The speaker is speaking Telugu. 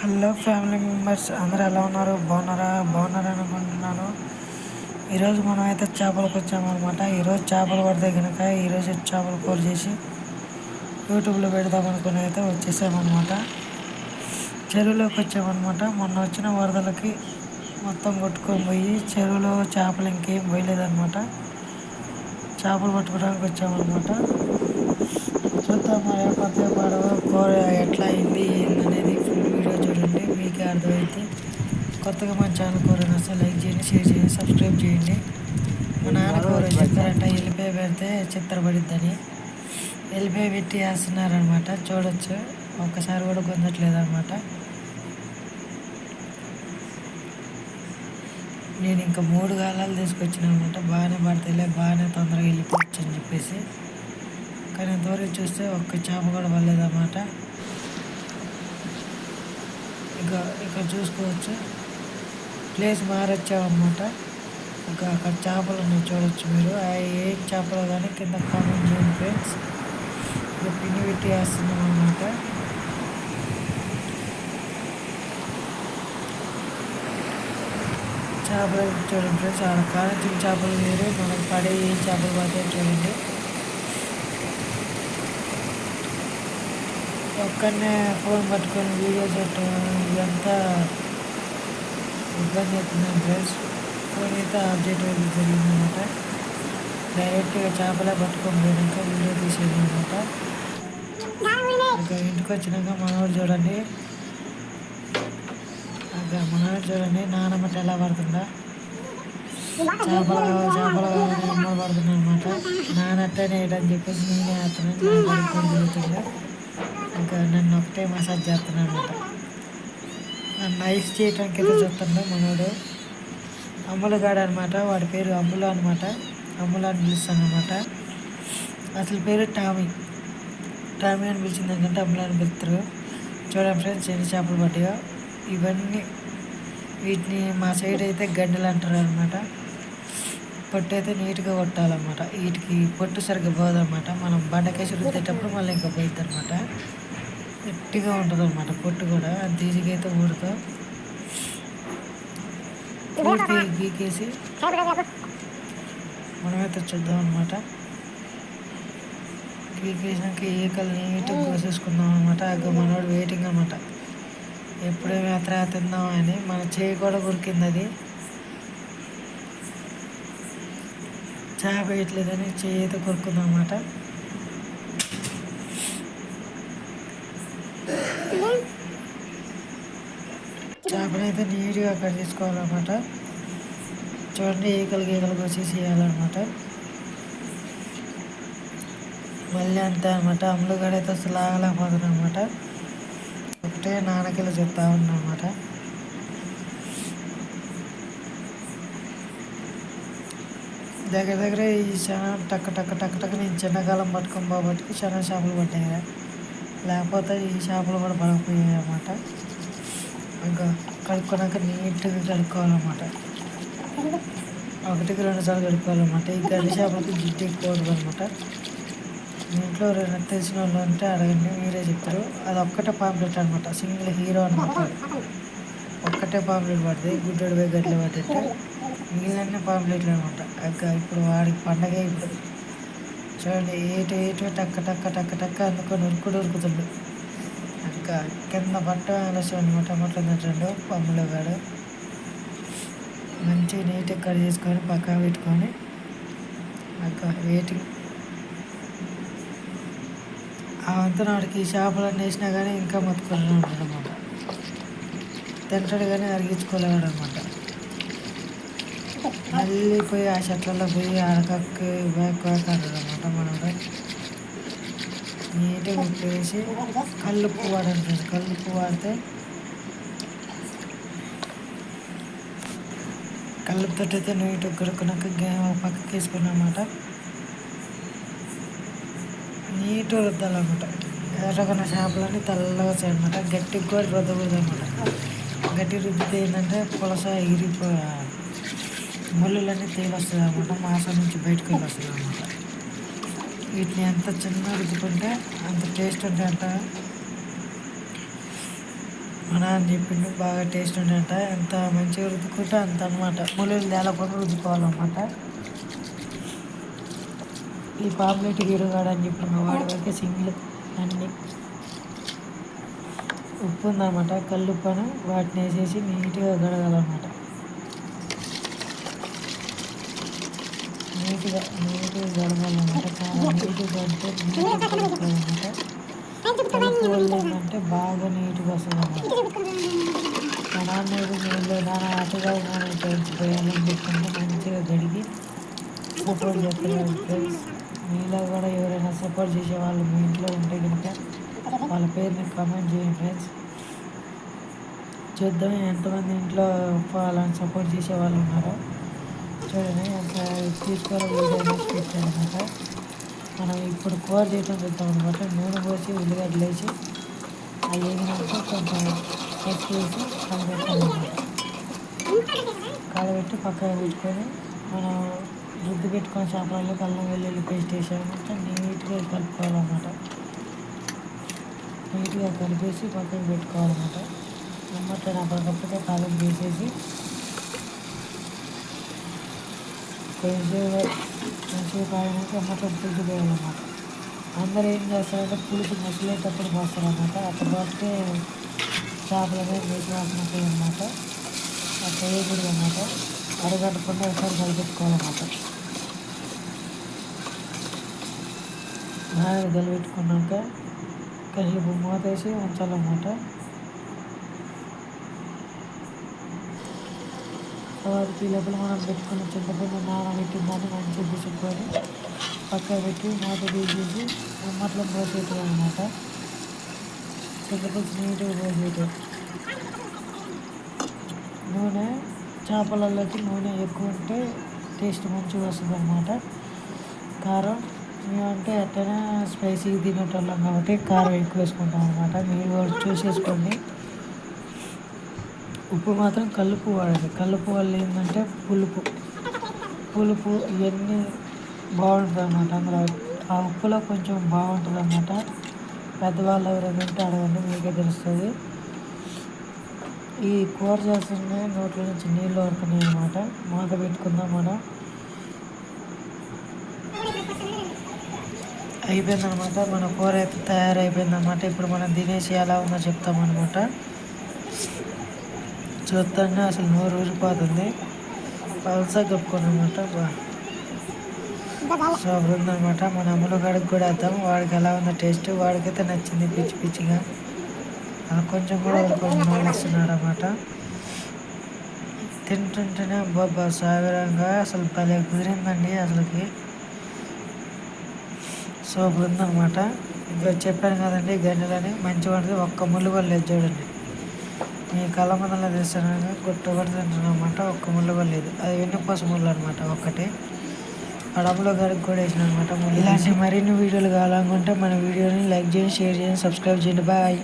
హలో ఫ్యామిలీ మెంబర్స్ అందరూ ఎలా ఉన్నారు? బాగున్నారా? బాగున్నారా అనుకుంటున్నాను. ఈరోజు మనం అయితే చేపలకు వచ్చామన్నమాట ఈరోజు చేపలు పడితే కనుక ఈరోజు చేపలు కూర చేసి యూట్యూబ్లో పెడదాం అనుకుని అయితే వచ్చేసామన్నమాట. చెరువులోకి వచ్చామన్నమాట. మొన్న వచ్చిన వరదలకి మొత్తం కొట్టుకొని పోయి చెరువులో చేపలు ఇంకేం పోయలేదన్నమాట. చేపలు పట్టుకోవడానికి వచ్చామన్నమాట. చూద్దాం మరి పడితే పడవ? కూర ఎట్లా అయింది? ఏందనేది మీకే అర్థమైతే కొత్తగా మన ఛానల్ కూర వస్తే లైక్ చేయండి షేర్ చేయండి సబ్స్క్రైబ్ చేయండి. మా నాన్న కూర చెప్పారంట వెళ్ళిపోయి పెడితే చిత్రపడిద్దని వెళ్ళిపోయి పెట్టి వేస్తున్నారనమాట చూడొచ్చు. ఒక్కసారి కూడా పొందట్లేదు అనమాట నేను ఇంకా మూడు గాలాలు తీసుకొచ్చిన అనమాట బాగానే పడతాయిలే బాగానే తొందరగా వెళ్ళిపోవచ్చు అని చెప్పేసి. కానీ ఇంతవరకు చూస్తే ఒక్క చేప కూడా పడలేదన్నమాట. ఇక ఇక్కడ చూసుకోవచ్చు. ప్లేస్ మారొచ్చామన్నమాట. ఇంకా అక్కడ చేపలు ఉన్నాయి చూడొచ్చు మీరు. ఏ చేపలు కానీ కింద కామెంట్ చేయండి ఫ్రెండ్స్. ఇక పిన్ని పెట్టి వేస్తున్నాం అనమాట చేపలు చూడండి ఫ్రెండ్స్. ఆడ కాలేజీ చేపలు వేరు. మనం పడే ఏ చేపలు పడితే చూడండి. ఒక్కడనే ఫోన్ పట్టుకొని వీడియో చేయటం ఇదంతా ఇబ్బంది అవుతుందని ఫ్రెండ్స్ ఫోన్ అయితే అప్డేట్ అయితే జరిగిందనమాట. డైరెక్ట్గా చేపలే పట్టుకొని పోయినాక వీడియో తీసేది అనమాట ఇంకా ఇంటికి వచ్చినాక మనవాడు చూడండి. ఇంకా మనవాడు చూడండి నానమ్మట ఎలా పడుతుందా? చేపలు చేపలు కావాలని అమ్మ పడుతుంది అనమాట నానట్టనే అని చెప్పేసి నేనే వేస్తున్నాను తిరుగుతుండే ఇంకా నన్ను ఒకటే మసాజ్ చేస్తున్నాను అనమాట నన్ను ఐస్ చేయడానికి అయితే చూస్తున్నా మనోడు. అమ్ములగాడు అనమాట వాడి పేరు అమ్ముల అనమాట అమ్ముల అని పిలుస్తాను అనమాట అసలు పేరు టామీ. టామీ అని పిలిచింది ఎందుకంటే అమ్ముల అని పిలుస్తారు. చూడండి ఫ్రెండ్స్ ఎన్ని చేపలు పట్టిగా ఇవన్నీ వీటిని మా సైడ్ అయితే గడ్డలు అంటారు అనమాట పొట్టు అయితే నీట్గా కొట్టాలన్నమాట. వీటికి పొట్టు సరిగ్గా పోదన్నమాట. మనం బండకేసి రుద్దేటప్పుడు మళ్ళీ ఇంకా పోయిద్ది అనమాట గట్టిగా ఉంటుంది అనమాట పొట్టు కూడా ఊడుతో పూర్తి గీకేసి మనమైతే చూద్దాం అనమాట గీకేసినాక ఈకలు నీట్గా కోసేసుకుందాం అనమాట అగ్గ మనోడు వెయిటింగ్ అనమాట ఎప్పుడే మేత్ర తిందాం అని మన చేయి కూడా ఉరికింది అది చేప వేయట్లేదని చేయి అయితే కొరుకుందాం చేపనైతే నీట్గా కట్ చేసుకోవాలన్నమాట. చూడండి ఈకలు గీకలు వచ్చేసి వేయాలన్నమాట మళ్ళీ అంతే అనమాట అమ్ములుగడ అయితే అసలు ఆగలేకపోతున్నాం అనమాట ఒకటే నాన్నకిలో చెప్తా ఉన్నమాట దగ్గర దగ్గర ఈ శన టక్ టక్క టక్ టక్క నేను చిన్నకాలం పట్టుకుని బాబట్టి శన చేపలు పట్టాయి లేకపోతే ఈ చేపలు కూడా పడకపోయాయి అన్నమాట ఇంకా కడుక్కున్నాక నీట్గా కడుక్కోవాలన్నమాట. ఒకటికి రెండు సార్లు కడుక్కోవాలన్నమాట. ఈ గడి చేపలకి జిడ్డు ఎక్కువ అనమాట మీ ఇంట్లో రెండు తెలిసిన వాళ్ళు ఉంటే అడగండి మీరే చెప్తారు అది ఒక్కటే పాంప్లెట్ అనమాట సింగిల్ హీరో అనమాట ఒక్కటే పాంప్లెట్ పడుతుంది గుడ్డోడు పోయి గడ్డలు పట్టేస్తే మిగిలిన పాంప్లెట్లు అనమాట అక్క ఇప్పుడు వాడికి పండగ ఇప్పుడు. చూడండి ఏటు ఏటు టక్క టక్క టక్క టక్క అందుకొని ఉరుకుడు ఉరుకుతుండు. ఇంకా కింద బట్ట ఆలస్యం అనమాట. తింటాడు పమ్ములో కాడు మంచి నీట్గా కట్ చేసుకొని పక్కన పెట్టుకొని ఇంకా వెయిటింగ్ ఆ వాడికి చేపలన్నీ వేసినా కానీ ఇంకా మొత్తుకొని ఉంటాడు అనమాట. తింటాడు కానీ అరిగించుకోలేడు అనమాట. మళ్ళీ పోయి ఆ చెట్లలో పోయి ఆడకక్కి బ్యాక్ బ్యాక్ అంటాడు అనమాట మనం నీట్గా ఉప్పు వేసి కల్లుప్పు వాడంటారు కల్లుప్పు వాడితే కల్లుపుతో అయితే నీట్గా కొడుకున్నాక గేమ్ పక్కకి వేసుకున్నాం అనమాట నీట్గా రుద్దాలన్నమాట ఎర్రగొన్న చేపలన్నీ తెల్లగా వచ్చాయన్నమాట గట్టిగా కూడా రుద్దకూడదు అనమాట గట్టి రుద్దితే ఏంటంటే పులస ఇరిపో ముళ్ళులన్నీ తేలొస్తుంది అనమాట మాసం నుంచి బయటకు వెళ్ళి వస్తుంది అనమాట వీటిని ఎంత చిన్న రుద్దుకుంటే అంత టేస్ట్ ఉంటే అంట మా చెప్పిండు బాగా టేస్ట్ ఉండేట ఎంత మంచిగా రుద్దుకుంటే అంత అనమాట ముళ్ళు తేలకుండా రుద్దుకోవాలన్నమాట ఈ పాపులెట్ గిరుగాడు అని చెప్పి మా వాడి వరకు సింగిల్ అన్ని ఉప్పు ఉందన్నమాట కల్లుప్పను వాటిని వేసేసి నీట్గా గడగాలన్నమాట నీట్గా నీట్గా గడగాలన్నమాట ఏంటంటే బాగా నీట్గా వస్తుంది అన్నమాట మా నాన్న నీళ్ళు నాన్న అటుగా నాన్న పెంచిపోయాలని మంచిగా గడిగి సపోర్ట్ చేస్తారు ఫ్రెండ్స్ మీలో కూడా ఎవరైనా సపోర్ట్ చేసే వాళ్ళు మీ ఇంట్లో ఉంటే కనుక వాళ్ళ పేరుని కమెంట్ చేయండి ఫ్రెండ్స్. చూద్దాం ఎంతమంది ఇంట్లో వాళ్ళని సపోర్ట్ చేసే వాళ్ళు ఉన్నారో. చూడండి అంత తీసుకోవాలి వీడియో పెట్టారనమాట మనం ఇప్పుడు కూర చేయడం చూద్దాం అనమాట. నూనె పోసి ఉల్లిగడ్డలు వేసి అవి వేగినాక కొంచెం పసుపు వేసి కలబెట్టాలన్నమాట కలబెట్టి పక్కన పెట్టుకొని మనం రుద్దు పెట్టుకొని చేపలలో కళ్ళం వెల్లుల్లి పేస్ట్ వేసామంటే నీట్గా కలుపుకోవాలన్నమాట. నీట్గా కలిపేసి పక్కన పెట్టుకోవాలన్నమాట. అమ్మటని అప్పటికప్పుడే కాలం తీసేసి కొంచెంసేపు కొంచెంసేపు పులుసు వేయాలన్నమాట అందరూ ఏం చేస్తారంటే పులుసు మసిలేటప్పుడు పోస్తారన్నమాట. అప్పుడు పోస్తే చేపల మీద నీటి వాసన అనమాట అట్లా వేయకూడదు అన్నమాట అరగట్టకుండా ఒకసారి కలిపెట్టుకోవాలన్నమాట. బాగా కలిపెట్టుకున్నాక కాసేపు మూతేసి ఉంచాలన్నమాట. తర్వాత లోపల మనం పెట్టుకున్న చింతపండు నానబెట్టిందని మంచి తీసుకొని పక్క పెట్టి మూత తీసేసి ఉమ్మట్లో పోసేటం అనమాట చింతపండు నీట్గా పోసేటం నూనె చేపలలోకి నూనె ఎక్కువ ఉంటే టేస్ట్ మంచిగా వస్తుంది అన్నమాట. కారం మేమంటే ఎట్టైనా స్పైసీ తినేటోళ్ళం కాబట్టి కారం ఎక్కువ వేసుకుంటాం అనమాట మీరు చూసేసుకోండి. ఉప్పు మాత్రం కలుపు వాడండి కలుపు వల్ల ఏంటంటే పులుపు. పులుపు ఇవన్నీ బాగుంటుంది అన్నమాట అందులో. ఆ ఉప్పులో కొంచెం బాగుంటుంది అన్నమాట పెద్దవాళ్ళు ఎవరైనా ఉంటే అడగండి మీకే తెలుస్తుంది. ఈ కూర చేస్తుంటే నోట్ల నుంచి నీళ్ళు వరకున్నాయి అనమాట మూత పెట్టుకుందాం మనం. అయిపోయిందనమాట మన కూర అయితే తయారైపోయిందనమాట ఇప్పుడు మనం తినేసి ఎలా ఉందో చెప్తామన్నమాట. చూస్తానే అసలు నోరు ఊరిపోతుంది. పల్సా కప్పుకొని అనమాట సో ఉందనమాట మన అమ్ములు గడికి కూడా వేద్దాం వాడికి ఎలా ఉందో టేస్ట్ వాడికైతే నచ్చింది పిచ్చి పిచ్చిగా. కొంచెం కూడా వదులుకొని ఇస్తున్నారు అనమాట తింటుంటేనే బాబా సాగరంగా అసలు భలే కుదిరిందండి అసలుకి. సూపర్ ఉందన్నమాట ఇంకా చెప్పాను కదండి గన్నెలని మంచిగా ఉంటుంది ఒక్క ముళ్ళు కూడా లేదు చూడండి. మీ కళ్ళ మందలో తీస్తాను గుట్ట కూడా తింటున్నాను అనమాట ఒక్క ముళ్ళు కూడా లేదు. అది వెన్నపూస ముళ్ళు అనమాట ఒక్కటి. అడములో గడికి కూడా వేసిన అనమాట ఇలాంటి మరిన్ని వీడియోలు కావాలనుకుంటే మన వీడియోని లైక్ చేయండి షేర్ చేయండి సబ్స్క్రైబ్ చేయండి. బాయ్.